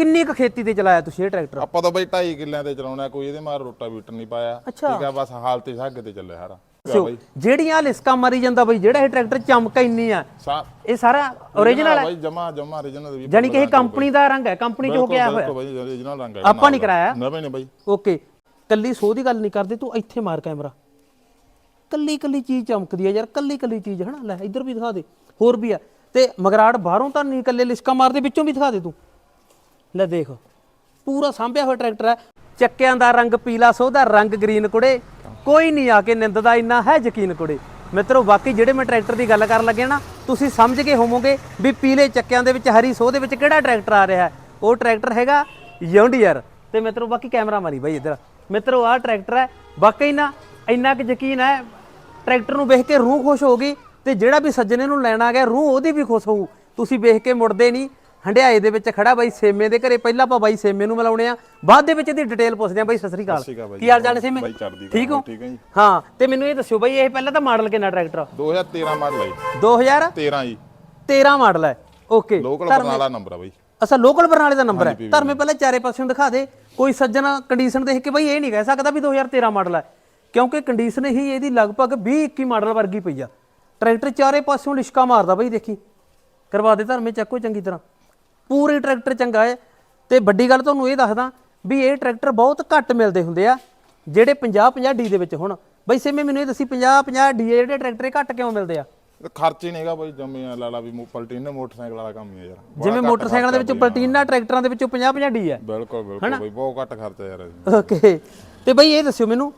ਕਿੰਨੀ ਕੁ ਖੇਤੀ ਤੇ ਚਲਾਇਆ ਤੁਸੀਂ ਇਹ ਟਰੈਕਟਰ? ਆਪਾਂ ਤਾਂ ਬਈ 2.5 ਕਿੱਲਿਆਂ ਤੇ ਚਲਾਉਣਾ ਕੋਈ ਇਹਦੇ ਮਾਰ ਰੋਟਾ ਵੀਟਰ ਨਹੀਂ ਪਾਇਆ। ਅੱਛਾ। ਠੀਕ ਆ ਬਸ ਹਾਲ ਤੇ ਛੱਗ ਤੇ ਚੱਲਿਆ ਸਾਰਾ। ਸੋ ਜਿਹੜੀਆਂ ਲਿਸਕਾਂ ਮਾਰੀ ਜਾਂਦਾ ਬਈ ਜਿਹੜਾ ਇਹ ਟਰੈਕਟਰ ਚਮਕ ਇੰਨੀ ਆ ਸਾ ਇਹ ਸਾਰਾ ਓਰੀਜਨਲ ਹੈ ਬਾਈ ਜਮਾ ਜਮਾ origignal ਵੀ ਜਾਨੀ ਕਿ ਇਹ ਕੰਪਨੀ ਦਾ ਰੰਗ ਹੈ ਕੰਪਨੀ ਚ ਹੋ ਕੇ ਆਇਆ ਹੋਇਆ? ਬਾਈ origignal ਰੰਗ ਹੈ ਆਪਾਂ ਨਹੀਂ ਕਰਾਇਆ? ਨਵੇਂ ਨੇ ਬਾਈ। ਓਕੇ ਕੱਲੀ ਸੋ ਦੀ ਗੱਲ ਨਹੀਂ ਕਰਦੇ ਤੂੰ ਇੱਥੇ ਮਾਰ ਕੈਮਰਾ। ਕੱਲੀ ਕੱਲੀ ਚੀਜ਼ ਚਮਕਦੀ ਆ ਯਾਰ ਕੱਲੀ ਕੱਲੀ ਚੀਜ਼ ਹਨਾ? ਲੈ ਇੱਧਰ ਵੀ ਦਿਖਾ ਦੇ ਹੋਰ ਵੀ ਆ। ਤੇ ਮਗਰਾੜ ਬਾਹਰੋਂ ਤਾਂ ਨਹੀਂ ਕੱਲੇ ਲਿਸਕਾ ਮਾਰਦੇ ਵਿੱਚੋਂ ਵੀ ਦਿਖਾ ਦੇ ਤੂੰ। ਲੈ ਦੇਖ, ਪੂਰਾ ਸਾਂਭਿਆ ਹੋਇਆ ਟਰੈਕਟਰ ਹੈ। ਚੱਕਿਆਂ ਦਾ ਰੰਗ ਪੀਲਾ ਸੋ ਦਾ ਰੰਗ ਗ੍ਰੀਨ ਕੁੜੇ। ਕੋਈ ਨਹੀਂ ਆ ਕੇ ਨਿੰਦਦਾ, ਇੰਨਾ ਹੈ ਯਕੀਨ ਕੁੜੇ। ਮਿੱਤਰੋ, ਬਾਕੀ ਜਿਹੜੇ ਮੈਂ ਟਰੈਕਟਰ ਦੀ ਗੱਲ ਕਰਨ ਲੱਗਿਆ ਨਾ, ਤੁਸੀਂ ਸਮਝ ਗਏ ਹੋਵੋਗੇ ਵੀ ਪੀਲੇ ਚੱਕਿਆਂ ਦੇ ਵਿੱਚ, ਹਰੀ ਸੋ ਦੇ ਵਿੱਚ ਕਿਹੜਾ ਟਰੈਕਟਰ ਆ ਰਿਹਾ ਹੈ। ਉਹ ਟਰੈਕਟਰ ਹੈਗਾ ਯੌਂਡੀਅਰ। ਤੇ ਮਿੱਤਰੋ, ਬਾਕੀ ਕੈਮਰਾ ਮਾਰੀ ਬਾਈ ਇੱਧਰ। ਮਿੱਤਰੋ, ਆਹ ਟਰੈਕਟਰ ਹੈ। ਵਾਕਈ ਨਾ, ਇੰਨਾ ਕਿ ਯਕੀਨ ਹੈ, ਟਰੈਕਟਰ ਨੂੰ ਵੇਖ ਕੇ ਰੂਹ ਖੁਸ਼ ਹੋ ਗਈ ਤੇ ਜਿਹੜਾ ਵੀ ਸੱਜਣੇ ਨੂੰ ਲੈਣਾ ਆ ਗਿਆ, ਰੂਹ ਉਹਦੀ ਵੀ ਖੁਸ਼ ਹੋਊ। ਤੁਸੀਂ ਵੇਖ ਕੇ ਮੁੜਦੇ ਨਹੀਂ ਹੰਡਿਆਏ ਦੇ ਵਿੱਚ ਖੜਾ ਬਾਈ ਸੇਮੇ ਦੇ ਘਰੇ ਪਹਿਲਾਂ ਆਪਾਂ ਬਾਈ ਸੇਮੇ ਨੂੰ ਮਿਲਾਉਣੇ ਆ। ਬਾਅਦ ਦੇ ਵਿੱਚ ਇਹਦੀ ਡਿਟੇਲ ਪੁੱਛਦੇ ਆ ਬਾਈ ਸਤਿ ਸ੍ਰੀ ਅਕਾਲ। ਕੀ ਹਾਲ ਚਾਲ ਹੈ ਸੇਮੇ? ਠੀਕ ਹੋ? ਠੀਕ ਹੈ। ਹਾਂ ਤੇ ਮੈਨੂੰ ਇਹ ਦੱਸਿਓ ਬਾਈ ਇਹ ਪਹਿਲਾਂ ਤਾਂ ਮਾਡਲ ਕਿੰਨਾ ਟਰੈਕਟਰ 2013 ਮਾਡਲ ਹੈ ਜੀ। 2013 13 ਜੀ। ਮਾਡਲ ਹੈ ਓਕੇ ਲੋਕਲ ਬਰਨਾਲਾ ਨੰਬਰ ਆ ਬਾਈ। ਅਸਾ ਲੋਕਲ ਬਰਨਾਲੇ ਦਾ ਨੰਬਰ ਹੈ ਧਰਮੇ ਪਹਿਲਾਂ ਚਾਰੇ ਪਾਸਿਓਂ ਦਿਖਾ ਦੇ। ਕੋਈ ਸੱਜਣ ਕੰਡੀਸ਼ਨ ਦੇਖ ਕੇ ਬਈ ਇਹ ਨਹੀਂ ਕਹਿ ਸਕਦਾ ਵੀ 2013 ਮਾਡਲ ਹੈ ਕਿਉਂਕਿ ਕੰਡੀਸ਼ਨ ਹੀ ਇਹਦੀ ਲਗਭਗ 20 21 ਮਾਡਲ ਵਰਗੀ ਪਈ ਆ। ਟਰੈਕਟਰ ਚਾਰੇ ਪਾਸਿਓਂ ਲਿਸ਼ਕਾ ਮਾਰਦਾ ਬਈ ਦੇਖੀ। ਕਰਵਾ ਦੇ ਧਰਮੇ ਚੱਕੋ ਚੰਗੀ ਤਰ੍ਹਾਂ। ਪੂਰੇ ਟਰੈਕਟਰ ਚੰਗਾ ਹੈ ਤੇ ਵੱਡੀ ਗੱਲ ਤੁਹਾਨੂੰ ਇਹ ਦੱਸਦਾ ਵੀ ਇਹ ਟਰੈਕਟਰ ਬਹੁਤ ਘੱਟ ਮਿਲਦੇ ਹੁੰਦੇ ਆ ਜਿਹੜੇ 50 50 ਡੀ ਦੇ ਵਿੱਚ ਹੁਣ। ਬਈ ਸੇਮੇ ਮੈਨੂੰ ਇਹ ਦੱਸੀ 50 50 ਡੀ ਜਿਹੜੇ ਟਰੈਕਟਰ ਇਹ ਘੱਟ ਕਿਉਂ ਮਿਲਦੇ ਆ? ਖਰਚ ਹੀ ਨਹੀਂਗਾ ਬਾਈ ਜੰਮੇ ਲਾਲਾ ਵੀ ਪਲਟੀਨ ਮੋਟਰਸਾਈਕਲ ਵਾਲਾ ਕੰਮ ਹੀ ਆ ਯਾਰ। ਜਿਵੇਂ ਮੋਟਰਸਾਈਕਲਾਂ ਦੇ ਵਿੱਚ ਪਲਟੀਨਾ ਟਰੈਕਟਰਾਂ ਦੇ ਵਿੱਚੋਂ 50 50 ਡੀ ਹੈ ਬਿਲਕੁਲ ਬਿਲਕੁਲ ਬਾਈ ਬਹੁਤ ਘੱਟ ਖਰਚਾ ਯਾਰ। ਓਕੇ। ਤੇ ਬਈ ਇਹ ਦੱਸਿਓ ਮੈਨੂੰ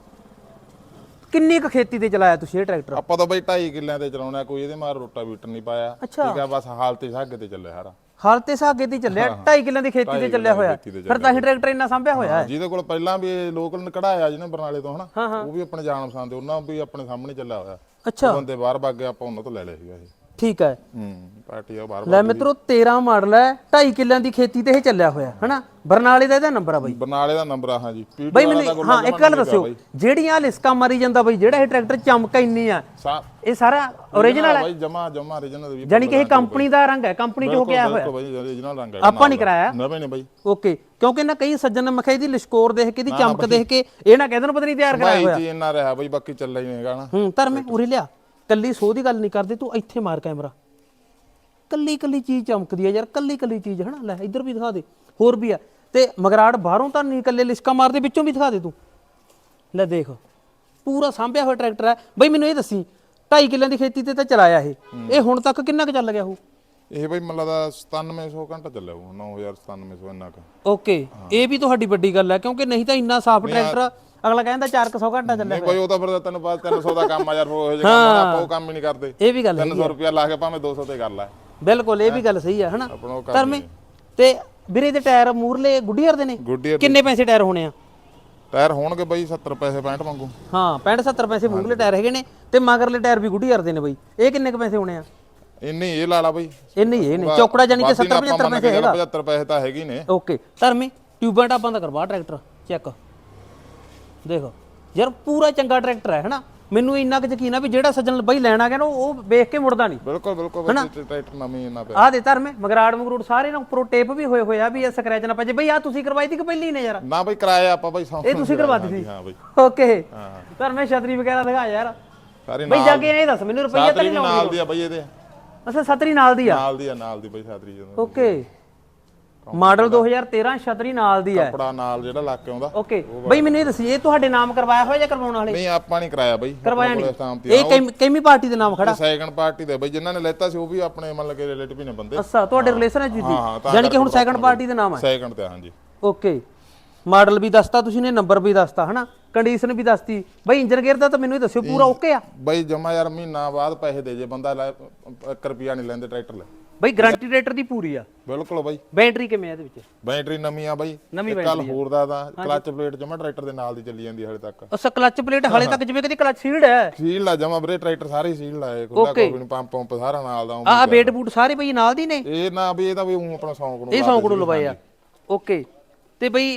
ਕਿੰਨੀ ਕੁ ਖੇਤੀ ਤੇ ਚਲਾਇਆ ਤੁਸੀਂ ਇਹ ਟਰੈਕਟਰ? ਆਪਾਂ ਤਾਂ ਬਈ 2.5 ਕਿੱਲਿਆਂ ਤੇ ਚਲਾਉਣਾ ਕੋਈ ਇਹਦੇ ਮਾਰ ਰੋਟਾ ਵੀਟਰ ਨਹੀਂ ਪਾਇਆ। ਠੀਕ ਆ ਬਸ ਹਾਲ ਤੇ ਛੱਗ ਤੇ ਚੱਲਿਆ ਸਾਰਾ। ਹਾਲ ਤੇ ਸਾਗੇ ਤੇ ਚੱਲਿਆ 2.5 ਕਿੱਲਿਆਂ ਦੀ ਖੇਤੀ ਤੇ ਚੱਲਿਆ ਹੋਇਆ। ਫਿਰ ਤਾਂ ਹੀ ਟਰੈਕਟਰ ਇੰਨਾ ਸਾਂਭਿਆ ਹੋਇਆ ਹੈ ਜਿਹਦੇ ਕੋਲ ਪਹਿਲਾਂ ਵੀ ਲੋਕਲ ਕਢਾਇਆ ਜਿਹਨੇ ਬਰਨਾਲੇ ਤੋਂ ਹਨਾ? ਉਹ ਵੀ ਆਪਣੇ ਜਾਣ ਪਛਾਣ ਦੇ ਉਹਨਾਂ ਵੀ ਆਪਣੇ ਸਾਹਮਣੇ ਚੱਲਿਆ ਹੋਇਆ। ਅੱਛਾ। ਬੰਦੇ ਬਾਹਰ ਭੱਗ ਗਏ ਆਪਾਂ ਉਹਨਾਂ ਤੋਂ ਲੈ ਲਿਆ ਸੀਗਾ ਇਹ। ਠੀਕ ਹੈ। ਹੂੰ ਪਾਰਟੀ ਆ ਬਾਹਰ ਲੈ ਮਿੱਤਰੋ 13 ਮਾਡਲ ਹੈ 2.5 ਕਿੱਲਿਆਂ ਦੀ ਖੇਤੀ ਤੇ ਇਹ ਚੱਲਿਆ ਹੋਇਆ ਹਨਾ? ਬਰਨਾਲੇ ਦਾ ਇਹਦਾ ਨੰਬਰ ਆ ਬਈ। ਬਰਨਾਲੇ ਦਾ ਨੰਬਰ ਆ ਹਾਂ ਜੀ ਪੀਟੀ ਬਈ ਮੈਨੂੰ ਹਾਂ ਇੱਕ ਗੱਲ ਦੱਸਿਓ ਜਿਹੜੀਆਂ ਲਿਸਕਾਂ ਮਾਰੀ ਜਾਂਦਾ ਬਈ ਜਿਹੜਾ ਇਹ ਟਰੈਕਟਰ ਚਮਕ ਇੰਨੀ ਆ ਇਹ ਸਾਰਾ ਓਰੀਜਨਲ ਹੈ ਬਾਈ ਜਮਾ ਜਮਾ origignal ਵੀ ਜਾਨੀ ਕਿ ਇਹ ਕੰਪਨੀ ਦਾ ਰੰਗ ਹੈ ਕੰਪਨੀ ਚ ਹੋ ਕੇ ਆਇਆ ਹੋਇਆ। ਬਿਲਕੁਲ ਬਾਈ origignal ਰੰਗ ਹੈ ਆਪਾਂ ਨਹੀਂ ਕਰਾਇਆ। ਨਵੇਂ ਨੇ ਬਾਈ। ਓਕੇ ਕਿਉਂਕਿ ਨਾ ਕਈ ਸੱਜਣ ਮਖਾਈ ਦੀ ਲਿਸ਼ਕੋਰ ਦੇਖ ਕੇ ਇਹਦੀ ਚਮਕ ਦੇਖ ਕੇ ਇਹ ਨਾ ਕਹਿੰਦੇ ਨੇ ਪਤਾ ਨਹੀਂ ਤਿਆਰ ਕਰਾਇਆ ਹੋਇਆ। ਜੀ ਇੰਨਾ ਰਿਹਾ ਬਾਈ ਬਾਕੀ ਚੱਲਿਆ ਹੀ ਨਹੀਂਗਾ ਨਾ। ਹੂੰ ਧਰਮੇ ਉਰੇ ਲਿਆ। ਕੱਲੀ ਸੋ ਦੀ ਗੱਲ ਨਹੀਂ ਕਰਦੇ ਤੂੰ ਇੱਥੇ ਮਾਰ ਕੈਮਰਾ। ਕੱਲੀ ਕੱਲੀ ਚੀਜ਼ ਚਮਕਦੀ ਆ ਯਾਰ ਕੱਲੀ ਕੱਲੀ ਚੀਜ਼ ਹਨਾ? ਲੈ ਇੱਧਰ ਵੀ ਦਿਖਾ ਦੇ ਹੋਰ ਵੀ ਆ। ਤੇ ਮਗਰਾੜ ਬਾਹਰੋਂ ਤਾਂ ਨਹੀਂ ਕੱਲੇ ਲਿਸ਼ਕਾ ਮਾਰਦੇ ਵਿੱਚੋਂ ਵੀ ਦਿਖਾ ਦੇ ਤੂੰ। ਲੈ ਦੇਖ ਪੂਰਾ ਸਾਂਭਿਆ ਹੋਇਆ ਟਰੈਕਟਰ ਹੈ। ਬਈ ਮੈਨੂੰ ਇਹ ਦੱਸੀ 2.5 ਕਿੱਲਿਆਂ ਦੀ ਖੇਤੀ ਤੇ ਤਾਂ ਚਲਾਇਆ ਇਹ। ਇਹ ਹੁਣ ਤੱਕ ਕਿੰਨਾ ਕੁ ਚੱਲ ਗਿਆ ਉਹ? ਇਹ ਬਾਈ ਮੈਨੂੰ ਲੱਗਦਾ 9700 ਘੰਟਾ ਚੱਲਿਆ ਉਹ 9700 ਇੰਨਾ ਕੁ। ਓਕੇ ਇਹ ਵੀ ਤੁਹਾਡੀ ਵੱਡੀ ਗੱਲ ਹੈ ਕਿਉਂਕਿ ਨਹੀਂ ਤਾਂ ਇੰਨਾ ਸਾਫ਼ ਟਰੈਕਟਰ ਅਗਲਾ ਕਹਿੰਦਾ 400 ਘੰਟਾ ਚੱਲਿਆ ਨਹੀਂ ਬਾਈ ਉਹ ਤਾਂ ਫਿਰ ਤੈਨੂੰ ਪਤਾ 300 ਦਾ ਕੰਮ ਆ ਯਾਰ ਉਹ ਜਿਹੇ ਕੰਮ ਆਪਾਂ ਉਹ ਕੰਮ ਹੀ ਨਹੀਂ ਕਰਦੇ। ਇਹ ਵੀ ਗੱਲ ਹੈ 300 ਰੁਪਿਆ ਲਾ ਕੇ ਭਾਵੇਂ 200 ਤੇ ਕਰ ਲੈ। ਬਿਲਕੁਲ ਇਹ ਵੀ ਗੱਲ ਸਹੀ ਆ ਹਨਾ? ਧਰਮੇ ਤੇ ਵੀਰੇ ਦੇ ਟਾਇਰ ਮੂਰਲੇ ਗੁੱਡੀਅਰ ਦੇ ਨੇ? ਕਿੰਨੇ ਪੈਸੇ ਟਾਇਰ ਹੋਣੇ ਆ? ਟਾਇਰ ਹੋਣਗੇ ਬਾਈ 70 ਪੈਸੇ 65 ਮੰਗੂ ਹਾਂ 65 70 ਪੈਸੇ ਮੂਰਲੇ ਟਾਇਰ ਹੈਗੇ ਨੇ ਤੇ ਮਗਰਲੇ ਟਾਇਰ ਵੀ ਗੁੱਡੀਅਰ ਦੇ ਨੇ ਬਈ। ਇਹ ਕਿੰਨੇ ਕ ਪੈਸੇ ਹੋਣੇ ਆ? ਇੰਨੇ ਇਹ ਲਾ ਲਾ ਬਾਈ। ਇੰਨੇ ਇਹ ਨੇ। ਚੌਕੜਾ ਜਾਨੀ ਕਿ 70 75 ਪੈਸੇ ਹੈਗਾ? 75 ਪੈਸੇ ਤਾਂ ਹੈਗੇ ਨੇ। ਓਕੇ ਧਰਮੇ ਟਿਊਬਾਂ ਟਾਬਾਂ ਦਾ ਕਰਵਾ ਟਰੈਕਟਰ। ਚੈੱਕ। ਦੇਖ ਯਾਰ ਪੂਰਾ ਚੰਗਾ ਟਰੈਕਟਰ ਹੈ ਹਨਾ? ਮੈਨੂੰ ਇੰਨਾ ਕੁ ਯਕੀਨ ਆ ਵੀ ਜਿਹੜਾ ਸੱਜਣ ਬਈ ਲੈਣਾ ਗਿਆ ਨਾ ਉਹ ਉਹ ਵੇਖ ਕੇ ਮੁੜਦਾ ਨਹੀਂ। ਬਿਲਕੁਲ ਬਿਲਕੁਲ ਬਾਈ ਟਰੈਕਟਰ ਨਵੀਂ ਇੰਨਾ ਪਿਆ। ਆਹ ਦੇ ਧਰਮੇ ਮਗਰਾੜ ਮਗਰੂੜ ਸਾਰੇ ਨਾ ਉੱਪਰੋਂ ਟੇਪ ਵੀ ਹੋਏ ਹੋਏ ਆ ਵੀ ਇਹ ਸਕ੍ਰੈਚ ਨਾ ਪਜੇ ਬਈ ਆ ਤੁਸੀਂ ਕਰਵਾਈ ਤੀ ਕਿ ਪਹਿਲੀ ਨੇ ਯਾਰ? ਨਾ ਬਾਈ ਕਿਰਾਇਆ ਆਪਾਂ ਬਾਈ ਸੌ ਇਹ ਤੁਸੀਂ ਕਰਵਾਤੀ ਸੀ? ਹਾਂ ਬਾਈ। ਓਕੇ ਧਰਮੇ ਛਤਰੀ ਵਗੈਰਾ ਦਿਖਾ ਯਾਰ। ਸਾਰੇ ਬਈ ਜਾ ਕੇ ਇਹ ਦੱਸ ਮੈਨੂੰ ਰੁਪਈਆ ਤਾਂ ਸਾਤਰੀ ਨਹੀਂ ਵੀ ਲਾਉਣੀ ਨਾਲ ਦੀ ਆ ਬਾਈ ਇਹਦੇ। ਅੱਛਾ ਛਤਰੀ ਨਾਲ ਦੀ ਆ? ਨਾਲ ਦੀ ਆ ਨਾਲ ਦੀ ਬਾਈ ਸਾਤਰੀ ਜਦੋਂ। ਓਕੇ ਮਾਡਲ 2013 ਛਤਰੀ ਨਾਲ ਦੀ ਹੈ। ਕਪੜਾ ਨਾਲ ਜਿਹੜਾ ਲੱਗ ਕੇ ਆਉਂਦਾ ਓਕੇ ਬਈ ਮੈਨੂੰ ਇਹ ਦੱਸੀ ਇਹ ਤੁਹਾਡੇ ਨਾਮ ਕਰਵਾਇਆ ਹੋਇਆ ਜਾਂ ਕਰਵਾਉਣ ਵਾਲੇ? ਨਹੀਂ ਆਪਾਂ ਨਹੀਂ ਕਰਾਇਆ ਬਾਈ ਕਰਵਾਇਆ ਨਹੀਂ। ਇਹ ਕਿੰਮ- ਪਾਰਟੀ ਦੇ ਨਾਮ ਖੜਾ। ਸੈਕੰਡ ਪਾਰਟੀ ਦੇ ਬਾਈ ਜਿਨ੍ਹਾਂ ਨੇ ਲੈਤਾ ਸੀ ਉਹ ਵੀ ਆਪਣੇ ਮਤਲਬ ਕਿ ਰਿਲੇਟਿਵ ਹੀ ਨੇ ਬੰਦੇ। ਅੱਛਾ ਤੁਹਾਡੇ ਰਿਲੇਸ਼ਨ ਹੈ ਜੀ ਤਾਂ ਯਾਨੀ ਕਿ ਹੁਣ ਸੈਕੰਡ ਪਾਰਟੀ ਦੇ ਨਾਮ ਹੈ। ਸੈਕੰਡ ਤੇ ਹਾਂਜੀ। ਓਕੇ ਮਾਡਲ ਵੀ ਦੱਸਤਾ ਤੁਸੀਂ ਨੇ ਨੰਬਰ ਵੀ ਦੱਸਤਾ ਹਨਾ? ਕੰਡੀਸ਼ਨ ਵੀ ਦੱਸਤੀ। ਬਈ ਇੰਜਨ ਗੇਅਰ ਦਾ ਤਾਂ ਮੈਨੂੰ ਇਹ ਦੱਸਿਓ ਪੂਰਾ ਓਕੇ ਆ? ਬਾਈ ਜਮਾ ਯਾਰ ਮਹੀਨਾ ਬਾਅਦ ਪੈਸੇ ਦੇ ਜੇ ਬੰਦਾ ਲੈ 1 ਰੁਪਿਆ ਨਹੀਂ ਲੈਂਦੇ ਟਰੈਕਟਰ ਲੈ। ਬਈ ਗਾਰੰਟੀ ਰੇਟਰ ਦੀ ਪੂਰੀ ਆ। ਬਿਲਕੁਲ ਬਾਈ। ਬੈਟਰੀ ਕਿਵੇਂ ਆ ਇਹਦੇ ਵਿੱਚ? ਬੈਟਰੀ ਨਵੀਂ ਆ ਬਾਈ। ਨਵੀਂ ਕੱਲ ਹੋਰ ਦਾ ਤਾਂ ਕਲਚ ਪਲੇਟ ਜਮਾ ਟਰੈਕਟਰ ਦੇ ਨਾਲ ਦੀ ਚੱਲੀ ਜਾਂਦੀ ਹਲੇ ਤੱਕ। ਅੱਛਾ ਕਲਚ ਪਲੇਟ ਹਾਲੇ ਤੱਕ ਜਿਵੇਂ ਕਦੀ ਕਲਚ ਸੀਲਡ ਹੈ? ਸੀਲ ਲਾ ਜਮਾ ਵੀਰੇ ਟਰੈਕਟਰ ਸਾਰੇ ਸੀਲ ਲਾਏ ਖੁੱਲਾ ਕੋਈ ਨਹੀਂ ਪੰਪ ਪੰਪ ਸਾਰਾ ਨਾਲ ਦਾ ਆਹ ਬੇਟ ਬੂਟ ਸਾਰੇ ਬਈ ਨਾਲ ਦੀ ਨੇ? ਇਹ ਨਾ ਵੀ ਇਹ ਤਾਂ ਵੀ ਆਪਣਾ ਸੌਂਕ ਨੂੰ ਇਹ ਸੌਂਕ ਨੂੰ ਲਵਾਏ ਆ। ਓਕੇ ਤੇ ਬਈ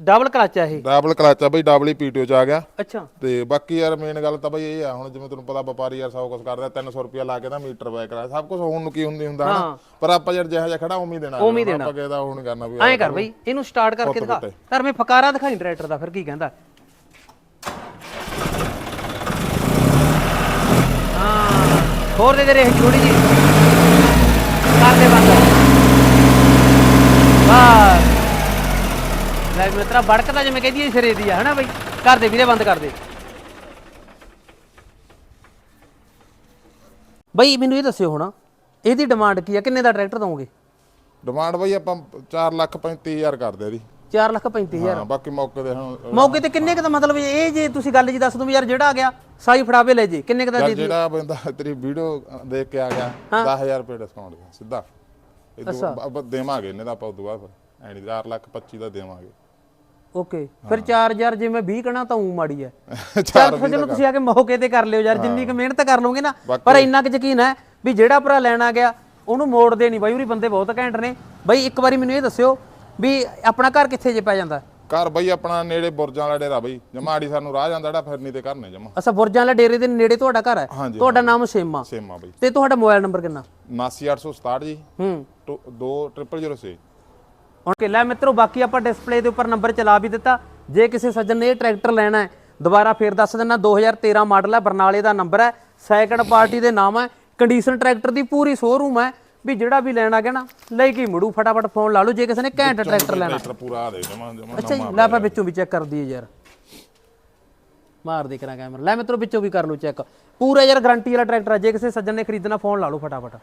ਡਬਲ ਕਲਚ ਆ ਇਹ? ਡਬਲ ਕਲਚ ਆ ਬਈ ਡਬਲ ਹੀ ਪੀਟੀਓ ਚ ਆ ਗਿਆ। ਅੱਛਾ। ਤੇ ਬਾਕੀ ਯਾਰ ਮੇਨ ਗੱਲ ਤਾਂ ਬਈ ਇਹ ਆ ਹੁਣ ਜਿਵੇਂ ਤੁਹਾਨੂੰ ਪਤਾ ਵਪਾਰੀ ਯਾਰ ਸਭ ਕੁਝ ਕਰਦਾ 300 ਰੁਪਿਆ ਲਾ ਕੇ ਨਾ ਮੀਟਰ ਬੈਕ ਕਰਾ ਸਭ ਕੁਝ ਹੋਣ ਨੂੰ ਕੀ ਹੁੰਦੀ ਹੁੰਦਾ ਹਨਾ? ਪਰ ਆਪਾਂ ਯਾਰ ਜਿਹਾ ਜਿਹਾ ਖੜਾ ਉਵੇਂ ਹੀ ਦੇਣਾ। ਉਵੇਂ ਦੇਣਾ। ਆਪਾਂ ਕਿਹਦਾ ਨਹੀਂ ਕਰਨਾ ਵੀ ਐਂ ਕਰ ਬਈ ਇਹਨੂੰ ਸਟਾਰਟ ਕਰਕੇ ਦਿਖਾ। ਕਰ ਮੈਂ ਫਕਾਰਾ ਦਿਖਾਈ ਟਰੈਕਟਰ ਦਾ ਫਿਰ ਕੀ ਕਹਿੰਦਾ? ਹਾਂ। ਹੋਰ ਦੇ ਦੇ ਰੇ ਥੋੜੀ ਜੀ ਕਰ ਦੇ ਬੰਦ ਬਸ ਲੈ ਵੀ ਤੇਰਾ ਬੜਕਦਾ ਜਿਵੇਂ ਕਹਿੰਦੀ ਹੈ ਸਿਰੇ ਦੀ ਆ ਹਨਾ ਬਈ? ਕਰ ਦੇ ਵੀਰੇ ਬੰਦ ਕਰ ਦੇ। ਬਈ ਮੈਨੂੰ ਇਹ ਦੱਸਿਓ ਹੁਣ ਇਹਦੀ ਡਿਮਾਂਡ ਕੀ ਆ? ਕਿੰਨੇ ਦਾ ਟਰੈਕਟਰ ਦਵੋਗੇ? ਡਿਮਾਂਡ ਬਈ ਆਪਾਂ 4 ਲੱਖ 35000 ਕਰਦੇ ਆ ਦੀ 4 ਲੱਖ 35000 ਹਾਂ ਬਾਕੀ ਮੌਕੇ ਦੇ ਹੁਣ ਮੌਕੇ ਤੇ ਕਿੰਨੇ ਕ ਦਾ ਮਤਲਬ ਇਹ ਜੇ ਤੁਸੀਂ ਗੱਲ ਜੀ ਦੱਸ ਦੋ ਯਾਰ ਜਿਹੜਾ ਆ ਗਿਆ ਸਾਈ ਫੜਾਵੇ ਲੈ ਜੇ ਕਿੰਨੇ ਕ ਦਾ ਚੱਲ ਦੇ ਜਿਹੜਾ ਬੰਦਾ ਤੇਰੀ ਵੀਡੀਓ ਦੇਖ ਕੇ ਆ ਗਿਆ 10000 ਰੁਪਏ ਡਿਸਕਾਊਂਟ ਦੇ ਸਿੱਧਾ। ਇਹ ਦੋ ਦੇਵਾਂਗੇ ਇਹਨੇ ਦਾ ਆਪਾਂ ਉਦੋਂ ਬਾਅਦ ਫਿਰ ਐ ਨਹੀਂ 4 ਲੱਖ 25 ਦਾ ਦੇਵਾਂਗੇ। ਓਕੇ ਫਿਰ 4000 ਜੇ ਮੈਂ 20 ਕਣਾ ਤਾਂ ਉਂ ਮਾੜੀ ਐ। ਚੱਲ ਫਿਰ ਚਲੋ ਤੁਸੀਂ ਆ ਕੇ ਮੌਕੇ ਤੇ ਕਰ ਲਿਓ ਯਾਰ ਜਿੰਨੀ ਕ ਮਿਹਨਤ ਕਰ ਲਓਗੇ ਨਾ ਪਰ ਇੰਨਾ ਕੁ ਯਕੀਨ ਹੈ ਵੀ ਜਿਹੜਾ ਭਰਾ ਲੈਣ ਆ ਗਿਆ ਉਹਨੂੰ ਮੋੜਦੇ ਨਹੀਂ ਬਾਈ ਉਰੀ ਬੰਦੇ ਬਹੁਤ ਘੈਂਟ ਨੇ। ਬਾਈ ਇੱਕ ਵਾਰੀ ਮੈਨੂੰ ਇਹ ਦੱਸਿਓ ਵੀ ਆਪਣਾ ਘਰ ਕਿੱਥੇ ਜੇ ਪੈ ਜਾਂਦਾ? ਘਰ ਬਈ ਆਪਣਾ ਨੇੜੇ ਬੁਰਜਾਂ ਵਾਲਾ ਡੇਰਾ ਬਈ। ਜਮਾੜੀ ਸਾਨੂੰ ਰਾਹ ਜਾਂਦਾ ਜਿਹੜਾ ਫਿਰਨੀ ਤੇ ਕਰਨੇ ਜਮਾ। ਅਸਾ ਬੁਰਜਾਂ ਵਾਲਾ ਡੇਰੇ ਦੇ ਨੇੜੇ ਤੁਹਾਡਾ ਘਰ ਹੈ ਤੁਹਾਡਾ ਨਾਮ ਸੇਮਾ? ਸੇਮਾ ਬਈ। ਤੇ ਤੁਹਾਡਾ ਮੋਬਾਈਲ ਨੰਬਰ ਕਿੰਨਾ? 79867 ਜੀ। ਹੂੰ। 2006 ਹੁਣ ਕਿ ਲੈ ਮਿੱਤਰੋ ਬਾਕੀ ਆਪਾਂ ਡਿਸਪਲੇ ਦੇ ਉੱਪਰ ਨੰਬਰ ਚਲਾ ਵੀ ਦਿੱਤਾ। ਜੇ ਕਿਸੇ ਸੱਜਣ ਨੇ ਇਹ ਟਰੈਕਟਰ ਲੈਣਾ ਹੈ ਦੁਬਾਰਾ ਫੇਰ ਦੱਸ ਦਿੰਨਾ 2013 ਮਾਡਲ ਹੈ ਬਰਨਾਲੇ ਦਾ ਨੰਬਰ ਹੈ ਸੈਕੰਡ ਪਾਰਟੀ ਦੇ ਨਾਮ ਹੈ ਕੰਡੀਸ਼ਨ ਟਰੈਕਟਰ ਦੀ ਪੂਰੀ ਸ਼ੋਰੂਮ ਹੈ ਵੀ ਜਿਹੜਾ ਵੀ ਲੈਣਾ ਨਾ ਲੈ ਕੇ ਮੁੜੂ ਫਟਾਫਟ ਫੋਨ ਲਾ ਲਓ ਜੇ ਕਿਸੇ ਨੇ ਘੈਂਟ ਟਰੈਕਟਰ ਲੈਣਾ। ਟਰੈਕਟਰ ਪੂਰਾ ਆ ਦੇ ਜਮਾ ਜਮਾ ਅੱਛਾ ਜੀ ਲੈ ਆਪਾਂ ਵਿੱਚੋਂ ਵੀ ਚੈੱਕ ਕਰ ਦਈਏ ਯਾਰ। ਮਾਰ ਦੇ ਕਰਾਂ ਕੈਮਰਾ ਲੈ ਮਿੱਤਰੋ ਵਿੱਚੋਂ ਵੀ ਕਰ ਲਓ ਚੈੱਕ ਪੂਰਾ ਯਾਰ ਗਾਰੰਟੀ ਵਾਲਾ ਟਰੈਕਟਰ ਹੈ ਜੇ ਕਿਸੇ ਸੱਜਣ ਨੇ ਖਰੀਦਣਾ ਫੋਨ ਲਾ ਲਓ ਫਟਾਫਟ।